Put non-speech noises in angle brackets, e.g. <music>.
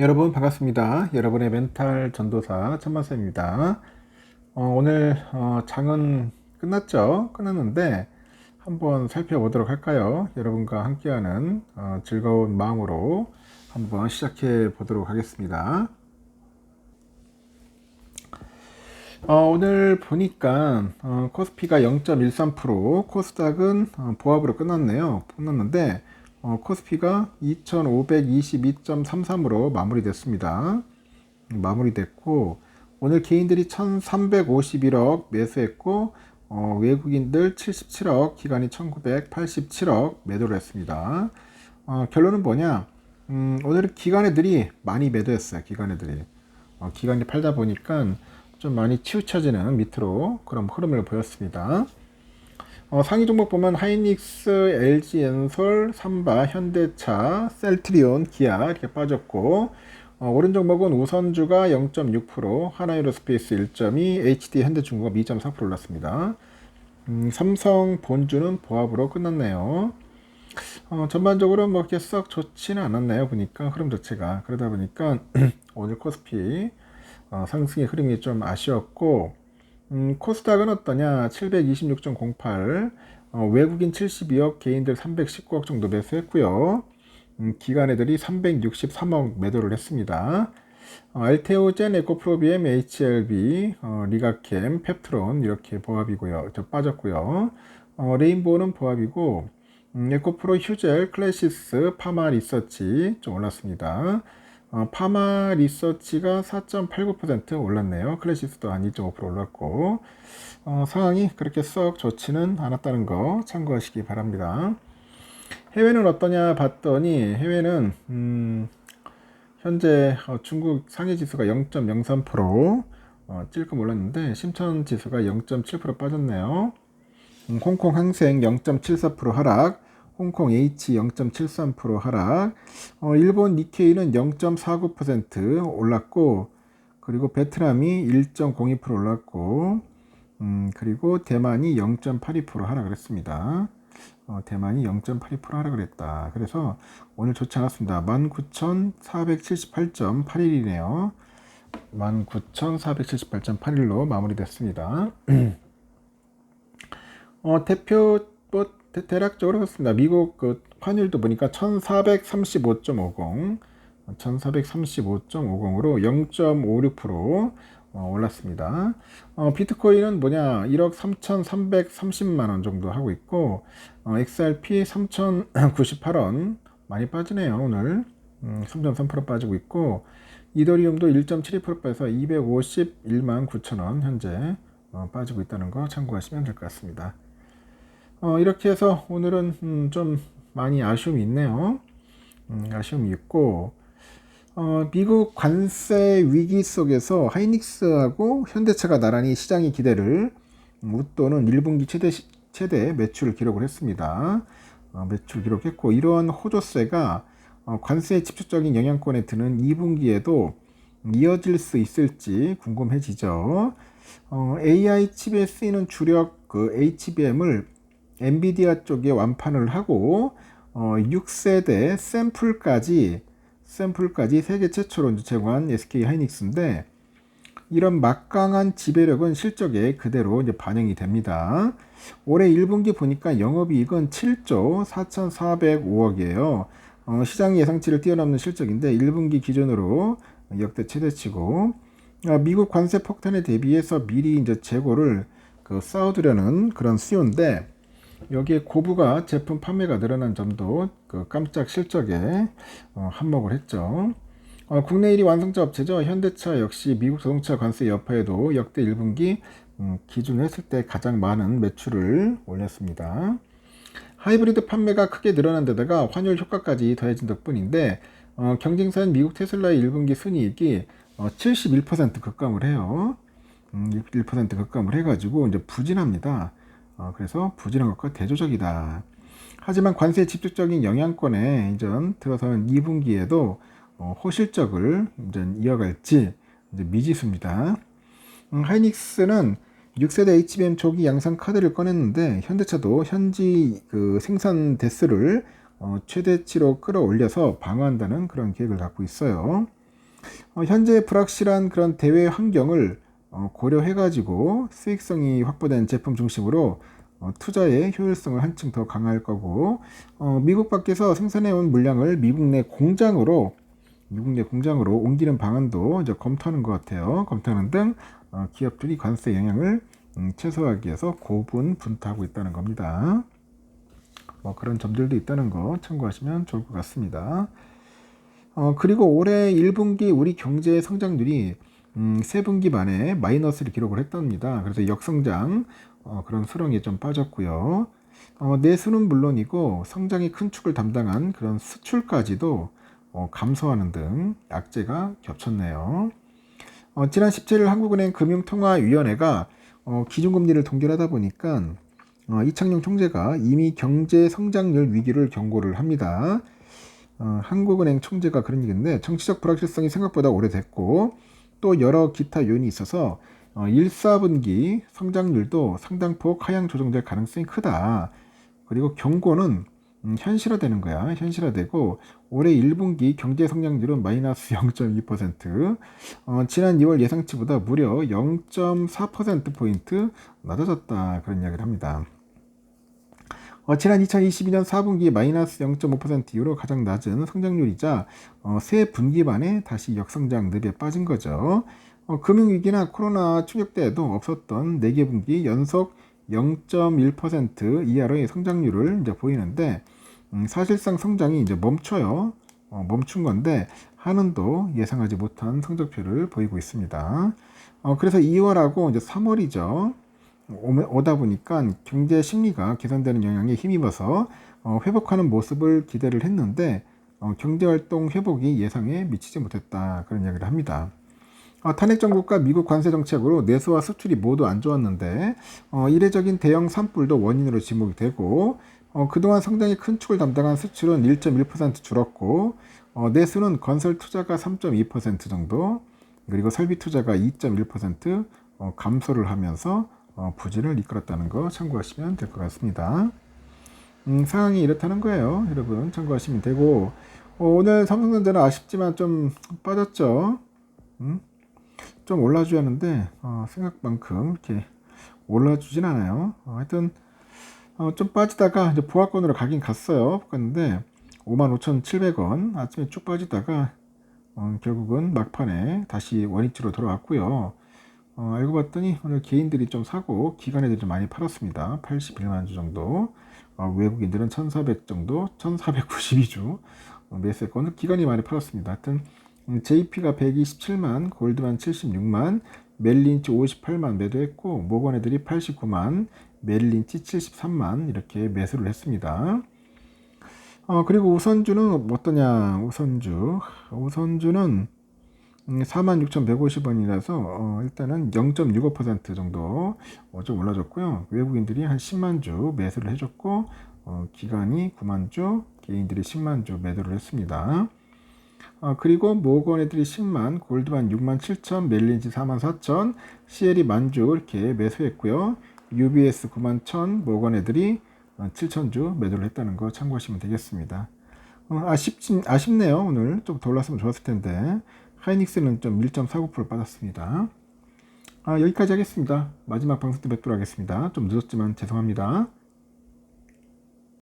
여러분 반갑습니다. 여러분의 멘탈 전도사 천만쌤입니다. 어, 오늘 어, 장은 끝났죠? 끝났는데 한번 살펴보도록 할까요? 여러분과 함께하는 어, 즐거운 마음으로 한번 시작해 보도록 하겠습니다. 어, 오늘 보니까 어, 코스피가 0.13%, 코스닥은 어, 보합으로 끝났네요. 끝났는데 어, 코스피가 2522.33으로 마무리됐습니다. 마무리됐고 오늘 개인들이 1351억 매수했고 어, 외국인들 77억, 기관이 1987억 매도를 했습니다. 어, 결론은 뭐냐? 음, 오늘은 기관애들이 많이 매도했어요. 기관애들이. 어, 기관이 팔다 보니까 좀 많이 치우쳐지는 밑으로 그런 흐름을 보였습니다. 어, 상위 종목 보면 하이닉스, LG 엔솔, 삼바, 현대차, 셀트리온, 기아 이렇게 빠졌고 어, 오른 종목은 우선주가 0.6%, 하나유로스페이스 1.2, HD 현대중공업 2.4% 올랐습니다. 음, 삼성 본주는 보합으로 끝났네요. 어, 전반적으로 뭐 이렇게 썩 좋지는 않았나요? 보니까 흐름 자체가 그러다 보니까 <clears throat> 오늘 코스피 어, 상승의 흐름이 좀 아쉬웠고 음, 코스닥은 어떠냐? 726.08 어, 외국인 72억, 개인들 319억 정도 매수했고요. 음, 기관애들이 363억 매도를 했습니다. 어, 알테오 젠, 에코프로비엠, HLB, 어, 리가캠, 펩트론 이렇게 보합이고요. 저 빠졌고요. 어, 레인보우는 보합이고 음, 에코프로, 휴젤, 클래시스, 파마 리서치 좀 올랐습니다. 어, 파마 리서치가 4.89% 올랐네요. 클래시스도 한 2.5% 올랐고 어, 상황이 그렇게 썩 좋지는 않았다는 거 참고하시기 바랍니다. 해외는 어떠냐 봤더니 해외는 음, 현재 어, 중국 상해 지수가 0.03% 어, 찔끔 올랐는데 심천 지수가 0.7% 빠졌네요. 음, 홍콩 항생 0.74% 하락, 홍콩 H 0.73% 하락, 어, 일본 니케이는 0.49% 올랐고, 그리고 베트남이 1.02% 올랐고, 음, 그리고 대만이 0.82% 하락을 했습니다. 어, 대만이 0.82% 하락을 했다. 그래서 오늘 좋지 않았습니다. 19,478.81이네요. 19,478.81로 마무리됐습니다. <clears throat> 어, 대표 뭐 대, 대략적으로 그렇습니다. 미국 그 환율도 보니까 1435.50, 1435.50으로 0.56% 어, 올랐습니다. 어, 비트코인은 뭐냐, 1억 3,330만 원 정도 하고 있고, 어, XRP 3,098원 많이 빠지네요, 오늘. 음, 3.3% 빠지고 있고, 이더리움도 1.72% 빠져서 251만 9천 원 현재 어, 빠지고 있다는 거 참고하시면 될 것 같습니다. 어, 이렇게 해서 오늘은 음, 좀 많이 아쉬움이 있네요. 음, 아쉬움이 있고 어, 미국 관세 위기 속에서 하이닉스하고 현대차가 나란히 시장의 기대를 음, 웃도는 1분기 최대 최대 매출을 기록을 했습니다. 어, 매출 기록했고 이러한 호조세가 어, 관세의 집중적인 영향권에 드는 2분기에도 이어질 수 있을지 궁금해지죠. 어, AI 칩에 쓰이는 주력 그 HBM을 엔비디아 쪽에 완판을 하고 어, 6세대 샘플까지 샘플까지 세계 최초로 제공한 SK 하이닉스인데 이런 막강한 지배력은 실적에 그대로 이제 반영이 됩니다. 올해 1분기 보니까 영업이익은 7조 4,405억이에요. 어, 시장 예상치를 뛰어넘는 실적인데 1분기 기준으로 역대 최대치고 어, 미국 관세 폭탄에 대비해서 미리 이제 재고를 그 쌓아두려는 그런 수요인데 여기에 고부가 제품 판매가 늘어난 점도 그 깜짝 실적에 어, 한몫을 했죠. 어, 국내 1위 완성차 업체죠. 현대차 역시 미국 자동차 관세 여파에도 역대 1분기 음, 기준으로 했을 때 가장 많은 매출을 올렸습니다. 하이브리드 판매가 크게 늘어난 데다가 환율 효과까지 더해진 덕분인데 어, 경쟁사인 미국 테슬라의 1분기 순이익이 어, 71% 급감을 해요. 음, 1% 급감을 해가지고 이제 부진합니다. 어, 그래서 부진한 것과 대조적이다. 하지만 관세 집중적인 영향권에 이제 들어서는 2분기에도 어, 호실적을 이제 이어갈지 이제 미지수입니다. 음, 하이닉스는 6세대 HBM 조기 양산 카드를 꺼냈는데 현대차도 현지 그 생산 대수를 어, 최대치로 끌어올려서 방어한다는 그런 계획을 갖고 있어요. 어, 현재 불확실한 그런 대외 환경을 어, 고려해가지고 수익성이 확보된 제품 중심으로 어, 투자의 효율성을 한층 더 강화할 거고 어, 미국 밖에서 생산해온 물량을 미국 내 공장으로 미국 내 공장으로 옮기는 방안도 이제 검토하는 것 같아요. 검토하는 등 어, 기업들이 관세 영향을 음, 최소화하기 위해서 고분 분투하고 있다는 겁니다. 뭐 그런 점들도 있다는 거 참고하시면 좋을 것 같습니다. 어, 그리고 올해 1분기 우리 경제 성장률이 음, 3분기 만에 마이너스를 기록을 했답니다. 그래서 역성장 어, 그런 수렁이 좀 빠졌고요. 어, 내수는 물론이고 성장이 큰 축을 담당한 그런 수출까지도 어, 감소하는 등 악재가 겹쳤네요. 어, 지난 17일 한국은행 금융통화위원회가 어, 기준금리를 동결하다 보니까 어, 이창용 총재가 이미 경제 성장률 위기를 경고를 합니다. 어, 한국은행 총재가 그런 얘기인데 정치적 불확실성이 생각보다 오래됐고 또 여러 기타 요인이 있어서 어, 1, 4분기 성장률도 상당폭 하향 조정될 가능성이 크다. 그리고 경고는 음, 현실화되는 거야. 현실화되고 올해 1분기 경제 성장률은 마이너스 <laughs> 0.2%, 어, 지난 2월 예상치보다 무려 0.4%포인트 낮아졌다. 그런 이야기를 합니다. 어, 지난 2022년 4분기 마이너스 0.5% 이후로 가장 낮은 성장률이자 어, 세 분기 만에 다시 역성장 늪에 빠진 거죠. 어, 금융위기나 코로나 충격 때에도 없었던 4개 분기 연속 0.1% 이하로의 성장률을 이제 보이는데 음, 사실상 성장이 이제 멈춰요. 어, 멈춘 건데 한은도 예상하지 못한 성적표를 보이고 있습니다. 어, 그래서 2월하고 이제 3월이죠. 오다 보니까 경제 심리가 개선되는 영향에 힘입어서 어, 회복하는 모습을 기대를 했는데 어, 경제활동 회복이 예상에 미치지 못했다 그런 이야기를 합니다. 어, 탄핵 정국과 미국 관세 정책으로 내수와 수출이 모두 안 좋았는데 어, 이례적인 대형 산불도 원인으로 지목이 되고 어, 그동안 성장이 큰 축을 담당한 수출은 1.1% 줄었고 어, 내수는 건설 투자가 3.2% 정도 그리고 설비 투자가 2.1% 어, 감소를 하면서 어, 부진을 이끌었다는 거 참고하시면 될 것 같습니다. 음, 상황이 이렇다는 거예요. 여러분 참고하시면 되고 어, 오늘 삼성전자는 아쉽지만 좀 빠졌죠. 음? 좀 올라주었는데 어, 생각만큼 이렇게 올라주진 않아요. 어, 하여튼 어, 좀 빠지다가 이제 보합권으로 가긴 갔어요. 갔는데 55,700원 아침에 쭉 빠지다가 어, 결국은 막판에 다시 원위치로 돌아왔고요. 어, 알고 봤더니 오늘 개인들이 좀 사고 기관애들이 좀 많이 팔았습니다. 81만 주 정도. 어, 외국인들은 1,400 정도, 1,492주 어, 매수했고 기관이 많이 팔았습니다. 하여튼 음, JP가 127만, 골드만 76만, 멜린치 58만 매도했고 모건 애들이 89만, 멜린치 73만 이렇게 매수를 했습니다. 어, 그리고 우선주는 어떠냐? 우선주. 우선주는 46,150원이라서 음, 어, 일단은 0.65% 정도 어, 좀 올라졌고요. 외국인들이 한 10만 주 매수를 해줬고 어, 기간이 9만 주, 개인들이 10만 주 매도를 했습니다. 어, 그리고 모건 애들이 10만, 골드만 6만 7천, 멜린지 4만 4천, CL이 만주 이렇게 매수했고요. UBS 9만 1천, 모건 애들이 7천 어, 주 매도를 했다는 거 참고하시면 되겠습니다. 어, 아쉽, 아쉽네요. 오늘 좀 더 올랐으면 좋았을 텐데. 하이닉스는 좀 1.49% 빠졌습니다. 아, 여기까지 하겠습니다. 마지막 방송 때 뵙도록 하겠습니다. 좀 늦었지만 죄송합니다.